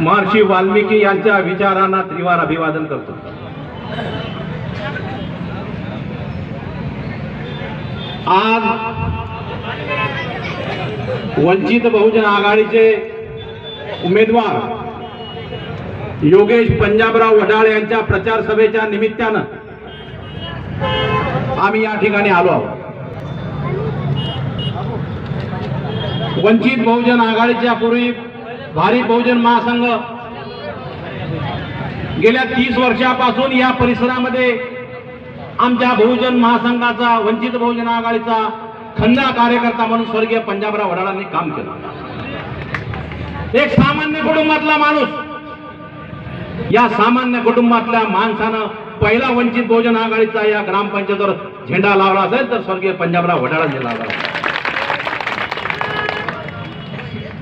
महर्षी वाल्मिकी यांच्या विचारांना त्रिवार अभिवादन करतो. आज वंचित बहुजन आघाडीचे उमेदवार योगेश पंजाबराव वडाळ यांच्या प्रचार सभेच्या निमित्तानं आम्ही या ठिकाणी आलो आहोत. वंचित बहुजन आघाडीच्या पूर्वी भारी बहुजन महासंघ. गेल्या तीस वर्षापासून या परिसरामध्ये आमच्या बहुजन महासंघाचा वंचित बहुजन आघाडीचा खंदा कार्यकर्ता म्हणून स्वर्गीय पंजाबराव वडाळांनी काम केलं. एक सामान्य कुटुंबातला माणूस या सामान्य कुटुंबातल्या माणसानं पहिला वंचित बहुजन आघाडीचा या ग्रामपंचायतीवर झेंडा लावला असेल तर स्वर्गीय पंजाबराव वडाळांनी लावला.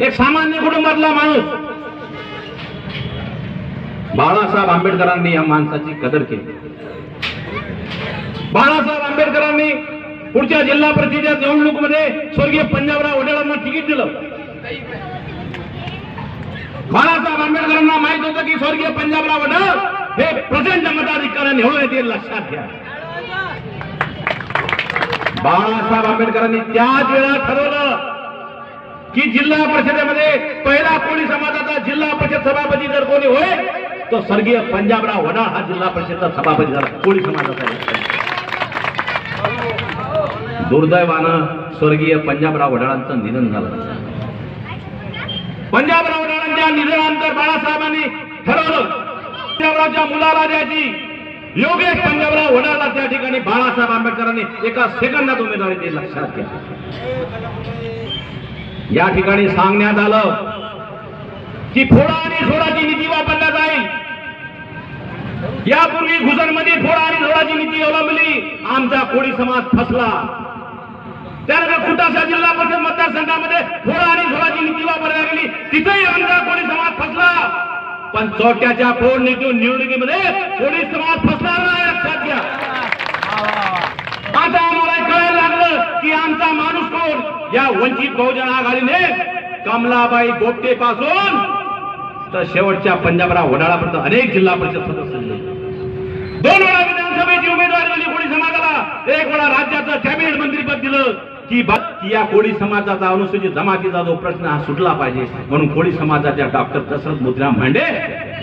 एक सामान्य कुटुंबातला माणूस बाळासाहेब आंबेडकरांनी या माणसाची कदर केली. बाळासाहेब आंबेडकरांनी पुढच्या जिल्हा परिषदेच्या निवडणुकीमध्ये स्वर्गीय पंजाबराव वडाळांना तिकीट दिलं. बाळासाहेब आंबेडकरांना माहीत होतं की स्वर्गीय पंजाबराव वडाळ हे प्रचंड मताधिकाऱ्या निवडून येतील लक्षात घ्या. बाळासाहेब आंबेडकरांनी त्याच वेळा ठरवलं की जिल्हा परिषदेमध्ये पहिला कोळी समाजाचा जिल्हा परिषद सभापती जर कोणी होय तो स्वर्गीय पंजाबराव वडाळ हा जिल्हा परिषदचा सभापती झाला कोळी समाजाचा दुर्दैवानं स्वर्गीय पंजाबराव वडाळांचं निधन झालं. पंजाबराव वडाळांच्या निधनानंतर बाळासाहेबांनी ठरवलं पंजाबरावच्या मुलाला द्यायची. योगेश पंजाबराव वडाळला त्या ठिकाणी बाळासाहेब आंबेडकरांनी एका सेकंदात उमेदवारी ते लक्षात घ्या या ठिकाणी सांगण्यात आलं की फोडा आणि झोडाची नीती वापरल्या जाईल. यापूर्वी घुसरमध्ये फोडा आणि झोडाची नीती अवलंबली. आमचा कोळी समाज फसला. त्यानंतर कुटाशा जिल्हा परिषद मतदारसंघामध्ये फोडा आणि झोडाची नीती वापरल्या गेली. तिथेही आमचा कोळी समाज फसला. पण चौट्याच्या फोड निवडणुकीमध्ये कोळी समाज फसणार नाही लक्षात घ्या आता आम्हाला कळायला लागलं की आमचा माणूस कोण या वंचित बहुजन आघाडीने कमलाबाई गोपटे पासून तर शेवटच्या पंजाबराव वडाळापर्यंत अनेक जिल्हा परिषद सदस्य दोन वेळा विधानसभेची उमेदवारी दिली कोळी समाजाला. एक वेळा राज्याचं कॅबिनेट मंत्रीपद दिलं की या कोळी समाजाचा अनुसूचित जमातीचा जो प्रश्न हा सुटला पाहिजे म्हणून कोळी समाजाच्या डॉक्टर दशरथ मुद्रा मांडे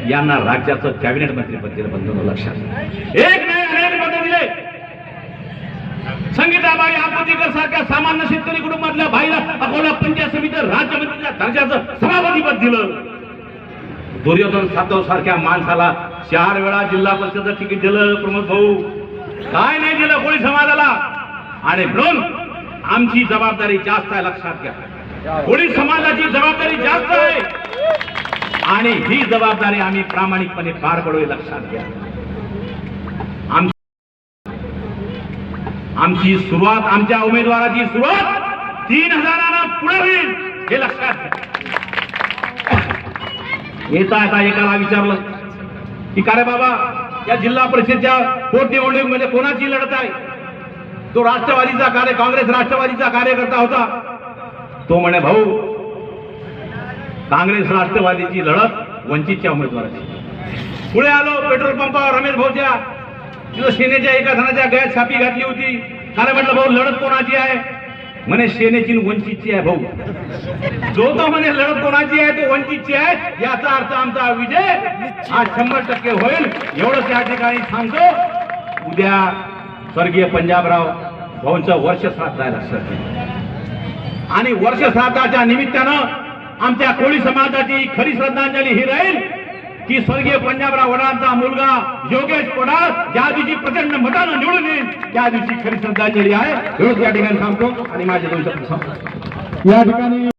यांना राज्याचं कॅबिनेट मंत्रीपद दिलं. बंधूंनो लक्षात एक नाही अनेक पद दिले संगीताबाई आपोतीकर सारख्या सामान्य शेतकरी कुटुंबातल्या भाईला अकोला पंचायत समिती राज्यमंत्रीच्या दर्जाचं सभापतीपद दिलं. दुर्योधन सातव सारख्या माणसाला चार वेळा जिल्हा परिषद तिकीट दिलं प्रमोद भाऊ. काय नाही दिलं कोळी समाजाला? आणि म्हणून आमची जबाबदारी जास्त आहे लक्षात घ्या. कोळी समाजाची जबाबदारी जास्त आहे. आणि ही जबाबदारी आम्ही प्रामाणिकपणे पार पडू लक्षात घ्या. आमची सुरुवात आमच्या उमेदवाराची सुरुवात तीन हजारानं पुढे होईल हे लक्षात घ्या. येता येता एकाला विचारलं की का रे बाबा या जिल्हा परिषदच्या पोटनिवडणुकीमध्ये कोणाची लढत आहे? तो राष्ट्रवादीचा कार्य काँग्रेस राष्ट्रवादीचा कार्यकर्ता होता. तो म्हणे भाऊ काँग्रेस राष्ट्रवादीची लढत वंचितच्या उमेदवाराची. पुढे आलो पेट्रोल पंपावर रमेश भाऊच्या तिथं सेनेच्या एका जणाच्या गळ्यात छापी घातली होती. अरे म्हटलं भाऊ लढत कोणाची आहे? म्हणे सेनेची वंचितची आहे भाऊ. जो तो म्हणे लढत कोणाची आहे तो वंचितची आहे. याचा अर्थ आमचा विजय हा शंभर टक्के होईल. एवढं त्या ठिकाणी सांगतो. उद्या स्वर्गीय पंजाबराव भाऊंचं वर्ष श्राद्ध आहे लक्षात आणि वर्ष श्राद्धाच्या निमित्तानं आमच्या कोळी समाजाची खरी श्रद्धांजली ही राहील. की स्वर्गीय पंजाबराव वडांचा मुलगा योगेश पडाळ ज्या दिवशी प्रचंड मतानं निवडून येईल त्या दिवशी खरी श्रद्धांजली आहे. एवढंच या ठिकाणी सांगतो आणि माझे दोन शब्द सांगतो या ठिकाणी